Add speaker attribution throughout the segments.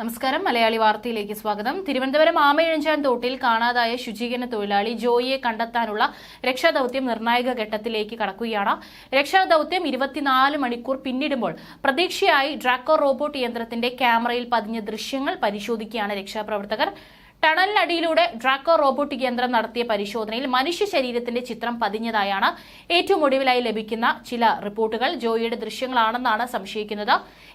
Speaker 1: നമസ്കാരം. മലയാളി വാർത്തയിലേക്ക് സ്വാഗതം. തിരുവനന്തപുരം ആമയിഴഞ്ചാൻ തോട്ടിൽ കാണാതായ ശുചീകരണ തൊഴിലാളി ജോയിയെ കണ്ടെത്താനുള്ള രക്ഷാദൌത്യം നിർണായക ഘട്ടത്തിലേക്ക് കടക്കുകയാണ്. രക്ഷാദൌത്യം ഇരുപത്തിനാല് മണിക്കൂർ പിന്നിടുമ്പോൾ പ്രതീക്ഷയായി ഡ്രാക്കോ റോബോട്ട് യന്ത്രത്തിന്റെ ക്യാമറയിൽ പതിഞ്ഞ ദൃശ്യങ്ങൾ പരിശോധിക്കുകയാണ് രക്ഷാപ്രവർത്തകർ. ടണലിനടിയിലൂടെ ഡ്രാക്കോ റോബോട്ടിക് യന്ത്രം നടത്തിയ പരിശോധനയിൽ മനുഷ്യ ശരീരത്തിന്റെ ചിത്രം പതിഞ്ഞതായാണ് ഏറ്റവും ഒടുവിലായി ലഭിക്കുന്ന ചില റിപ്പോർട്ടുകൾ. ജോയിയുടെ ദൃശ്യങ്ങളാണെന്നാണ് സംശയിക്കുന്നത്.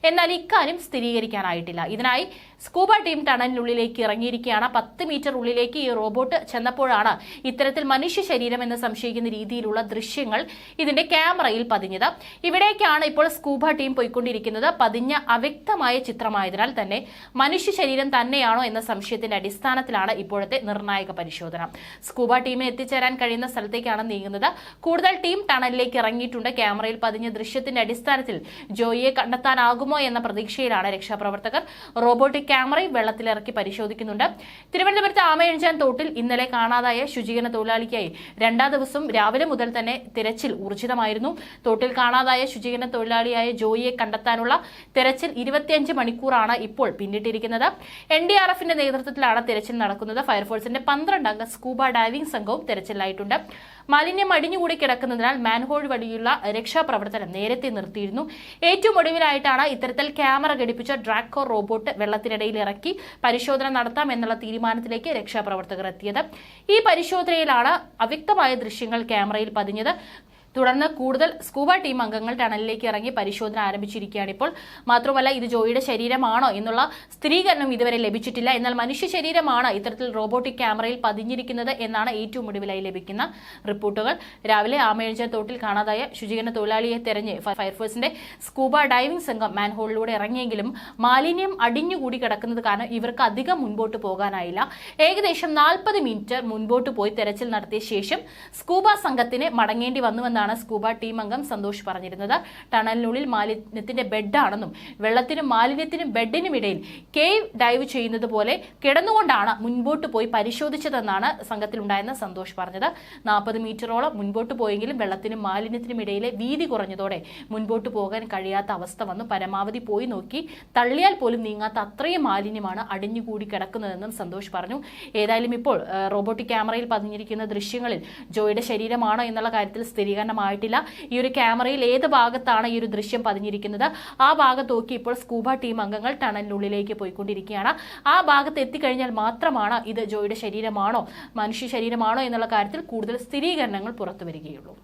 Speaker 1: എന്നാൽ ഇക്കാര്യം സ്ഥിരീകരിക്കാനായിട്ടില്ല. ഇതിനായി സ്കൂബ ടീം ടണലിനുള്ളിലേക്ക് ഇറങ്ങിയിരിക്കുകയാണ്. പത്ത് മീറ്റർ ഉള്ളിലേക്ക് ഈ റോബോട്ട് ചെന്നപ്പോഴാണ് ഇത്തരത്തിൽ മനുഷ്യ ശരീരം എന്ന് സംശയിക്കുന്ന രീതിയിലുള്ള ദൃശ്യങ്ങൾ ഇതിന്റെ ക്യാമറയിൽ പതിഞ്ഞത്. ഇവിടേക്കാണ് ഇപ്പോൾ സ്കൂബ ടീം പോയിക്കൊണ്ടിരിക്കുന്നത്. പതിഞ്ഞ അവ്യക്തമായ ചിത്രമായതിനാൽ തന്നെ മനുഷ്യ ശരീരം തന്നെയാണോ എന്ന സംശയത്തിന്റെ അടിസ്ഥാനത്തിലാണ് ഇപ്പോഴത്തെ നിർണായക പരിശോധന. സ്കൂബ ടീമിന് എത്തിച്ചേരാൻ കഴിയുന്ന സ്ഥലത്തേക്കാണ് നീങ്ങുന്നത്. കൂടുതൽ ടീം ടണലിലേക്ക് ഇറങ്ങിയിട്ടുണ്ട്. ക്യാമറയിൽ പതിഞ്ഞ ദൃശ്യത്തിന്റെ അടിസ്ഥാനത്തിൽ ജോയിയെ കണ്ടെത്താനാകുമോ എന്ന പ്രതീക്ഷയിലാണ് രക്ഷാപ്രവർത്തകർ. റോബോട്ടിക് ക്യാമറയും വെള്ളത്തിലിറക്കി പരിശോധിക്കുന്നുണ്ട്. തിരുവനന്തപുരത്ത് ആമയഴിഞ്ചാൻ തോട്ടിൽ ഇന്നലെ കാണാതായ ശുചീകരണ തൊഴിലാളിക്കായി രണ്ടാം ദിവസം രാവിലെ മുതൽ തന്നെ തിരച്ചിൽ ഊർജിതമായിരുന്നു. തോട്ടിൽ കാണാതായ ശുചീകരണ തൊഴിലാളിയായ ജോയിയെ കണ്ടെത്താനുള്ള തിരച്ചിൽ ഇരുപത്തിയഞ്ച് മണിക്കൂറാണ് ഇപ്പോൾ പിന്നിട്ടിരിക്കുന്നത്. എൻ ഡി ആർ എഫിന്റെ നേതൃത്വത്തിലാണ് തിരച്ചിൽ നടക്കുന്നത് ഫയർഫോഴ്സിന്റെ പന്ത്രണ്ട് അംഗ സ്കൂബ ഡൈവിംഗ് സംഘവും തെരച്ചിലായിട്ടുണ്ട്. മാലിന്യം അടിഞ്ഞുകൂടി കിടക്കുന്നതിനാൽ മാൻഹോൾ വഴിയുള്ള രക്ഷാപ്രവർത്തനം നേരത്തെ നിർത്തിയിരുന്നു. ഏറ്റവും ഒടുവിലായിട്ടാണ് ഇത്തരത്തിൽ ക്യാമറ ഘടിപ്പിച്ച ഡ്രാക്കോ റോബോട്ട് വെള്ളത്തിനിടയിൽ ഇറക്കി പരിശോധന നടത്താം എന്നുള്ള തീരുമാനത്തിലേക്ക് രക്ഷാപ്രവർത്തകർ എത്തിയത്. ഈ പരിശോധനയിലാണ് അവ്യക്തമായ ദൃശ്യങ്ങൾ ക്യാമറയിൽ പതിഞ്ഞത്. തുടർന്ന് കൂടുതൽ സ്കൂബ ടീം അംഗങ്ങൾ ടണലിലേക്ക് ഇറങ്ങി പരിശോധന ആരംഭിച്ചിരിക്കുകയാണ് ഇപ്പോൾ. മാത്രമല്ല ഇത് ജോയിയുടെ ശരീരമാണോ എന്നുള്ള സ്ഥിരീകരണം ഇതുവരെ ലഭിച്ചിട്ടില്ല. എന്നാൽ മനുഷ്യ ശരീരമാണ് ഇത്തരത്തിൽ റോബോട്ടിക് ക്യാമറയിൽ പതിഞ്ഞിരിക്കുന്നത് എന്നാണ് ഏറ്റവും ഒടുവിലായി ലഭിക്കുന്ന റിപ്പോർട്ടുകൾ. രാവിലെ ആമേഴ്ച തോട്ടിൽ കാണാതായ ശുചീകരണ തൊഴിലാളിയെ തെരഞ്ഞ് ഫയർഫോഴ്സിന്റെ സ്കൂബ ഡൈവിംഗ് സംഘം മാൻഹോളിലൂടെ ഇറങ്ങിയെങ്കിലും മാലിന്യം അടിഞ്ഞുകൂടി കിടക്കുന്നത് കാരണം ഇവർക്ക് അധികം മുൻപോട്ട് പോകാനായില്ല. ഏകദേശം നാൽപ്പത് മീറ്റർ മുൻപോട്ട് പോയി തെരച്ചിൽ നടത്തിയ ശേഷം സ്കൂബ സംഘത്തിന് മടങ്ങേണ്ടി വന്നുവെന്നാണ് സ്കൂബ ടീം അംഗം സന്തോഷ് പറഞ്ഞിരുന്നത്. ടണലിനുള്ളിൽ മാലിന്യത്തിന്റെ ബെഡാണെന്നും വെള്ളത്തിനും മാലിന്യത്തിനും ബെഡിനും ഇടയിൽ കേവ് ഡൈവ് ചെയ്യുന്നത് പോലെ കിടന്നുകൊണ്ടാണ് മുൻപോട്ട് പോയി പരിശോധിച്ചതെന്നാണ് സംഘത്തിലുണ്ടായെന്ന് സന്തോഷ് പറഞ്ഞത്. നാൽപ്പത് മീറ്ററോളം മുൻപോട്ട് പോയെങ്കിലും വെള്ളത്തിനും മാലിന്യത്തിനും ഇടയിലെ വീതി കുറഞ്ഞതോടെ മുൻപോട്ട് പോകാൻ കഴിയാത്ത അവസ്ഥ വന്നു. പരമാവധി പോയി നോക്കി. തള്ളിയാൽ പോലും നീങ്ങാത്ത അത്രയും മാലിന്യമാണ് അടിഞ്ഞുകൂടി കിടക്കുന്നതെന്നും സന്തോഷ് പറഞ്ഞു. ഏതായാലും ഇപ്പോൾ റോബോട്ടിക് ക്യാമറയിൽ പതിഞ്ഞിരിക്കുന്ന ദൃശ്യങ്ങളിൽ ജോയുടെ ശരീരമാണോ എന്നുള്ള കാര്യത്തിൽ സ്ഥിരീകരണമായിട്ടില്ല ഈ ഒരു ക്യാമറയിൽ ഏത് ഭാഗത്താണ് ഈ ഒരു ദൃശ്യം പതിഞ്ഞിരിക്കുന്നത്? ആ ഭാഗത്ത് നോക്കി ഇപ്പോൾ സ്കൂബ ടീം അംഗങ്ങൾ ടണലിനുള്ളിലേക്ക് പോയിക്കൊണ്ടിരിക്കുകയാണ്. ആ ഭാഗത്ത് എത്തിക്കഴിഞ്ഞാൽ മാത്രമാണ് ഇത് ജോയുടെ ശരീരമാണോ മനുഷ്യ ശരീരമാണോ എന്നുള്ള കാര്യത്തിൽ കൂടുതൽ സ്ഥിരീകരണങ്ങൾ പുറത്തു വരികയുള്ളൂ.